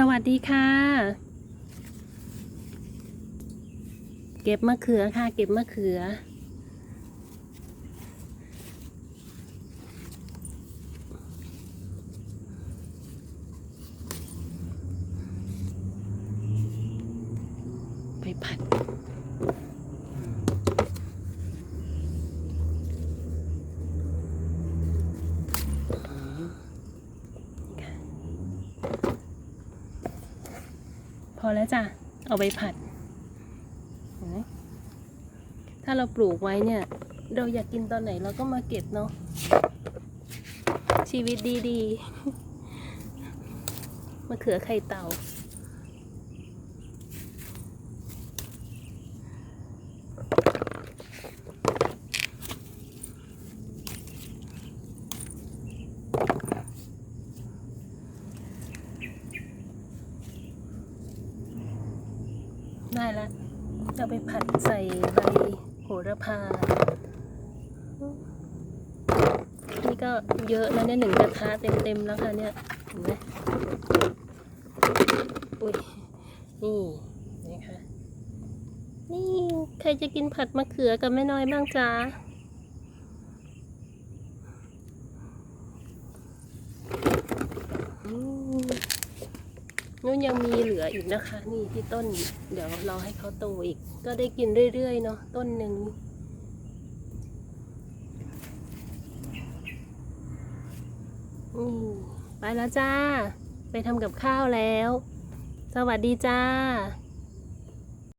สวัสดีค่ะ เก็บมะเขือค่ะ เก็บมะเขือ ไปผัด อแล้วจ้ะ เอาไปผัด ถ้าเราปลูกไว้เนี่ย เราอยากกินตอนไหนเราก็มาเก็บเนาะ ชีวิตดีๆมะเขือไข่เต่า ได้แล้วจะไปผัดใส่ใบโหระพา นี่ก็เยอะแล้วเนี่ยหนึ่งกระทะเต็มๆแล้วค่ะเนี่ยเห็นไหมอุ้ยนี่นี่ค่ะนี่ใครจะกินผัดมะเขือกับแม่น้อยบ้างจ้าอืม นู่นยังมีเหลืออีกนะคะ นี่ที่ต้น เดี๋ยวรอให้เขาโตอีก ก็ได้กินเรื่อยๆเนาะต้นหนึ่งไปแล้วจ้า ไปทำกับข้าวแล้ว สวัสดีจ้า